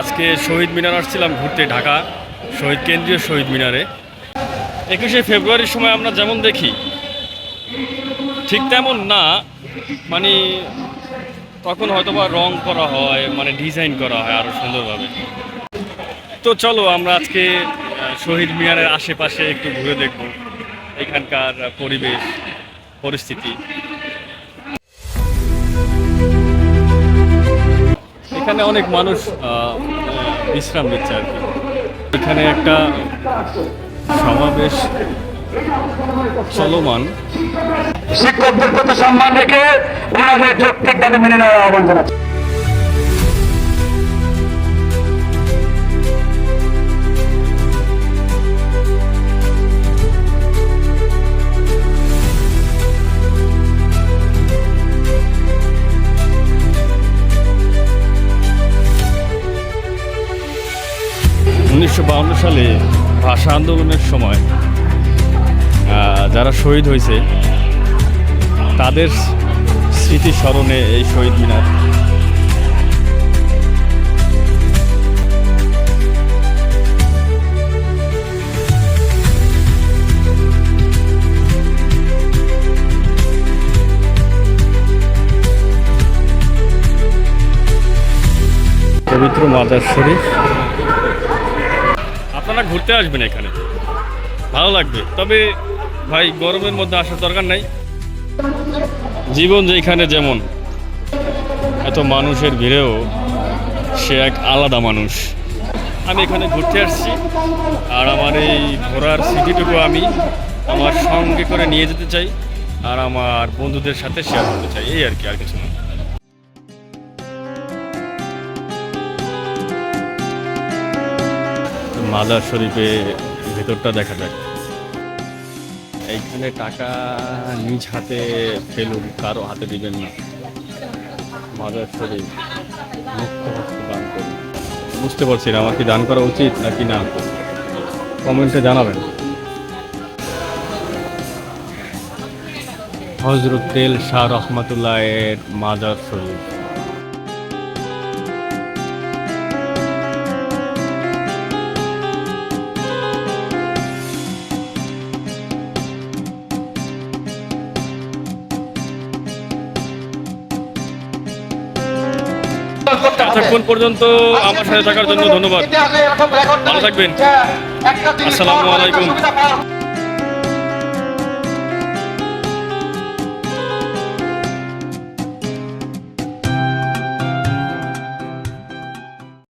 আজকে শহীদ মিনার আসছিলাম ঘুরতে, ঢাকা, শহীদ, কেন্দ্রীয় শহীদ মিনারে। একুশে ফেব্রুয়ারির সময় আমরা যেমন দেখি, ঠিক তেমন না মানে তখন হয়তোবা রং করা হয় মানে ডিজাইন করা হয় আরও সুন্দরভাবে। তো চলো আমরা আজকে শহীদ মিনারের আশেপাশে একটু ঘুরে দেখব, এখানকার পরিবেশ। পরিস্থিতি। এখানে অনেক মানুষ বিশ্রাম নিচ্ছে আর কি। এখানে একটা সমাবেশ চলমান। শিক্ষকদের প্রতি সম্মান রেখে ওনাদের যৌক্তিক দাবি মেনে নেওয়ার আহ্বান জানাচ্ছি। উনিশশো সালে ভাষা আন্দোলনের সময় যারা শহীদ হয়েছে, তাদের স্মৃতি স্মরণে এই শহীদ মিনার। পবিত্র মাদার শরীফ আপনারা ঘুরতে আসবেন এখানে। ভালো লাগবে। তবে ভাই, গরমের মধ্যে আসার দরকার নাই। জীবন যেখানে যেমন, এত মানুষের ভিড়েও সে এক আলাদা মানুষ। আমি এখানে ঘুরতে আসছি, আর আমার এই ঘোরার স্মৃতিটুকু আমি আমার সঙ্গে করে নিয়ে যেতে চাই, আর আমার বন্ধুদের সাথে শেয়ার করতে চাই। এই আর কি, আর কিছু মাজার শরীফে ভেতরটা দেখা যাক। এইখানে টাকা নিজ হাতে ফেলুন কারও হাতে দিবেন না। মাজার শরীফ মুক্ত দান করুন। বুঝতে পারছি না, আমার কি দান করা উচিত নাকি না? কমেন্টে জানাবেন। হজরত তেল শাহ রহমতুল্লাহ এর মাজার শরীফ। এতক্ষণ পর্যন্ত আমার সাথে থাকার জন্য ধন্যবাদ। ভালো থাকবেন। আসসালামু আলাইকুম।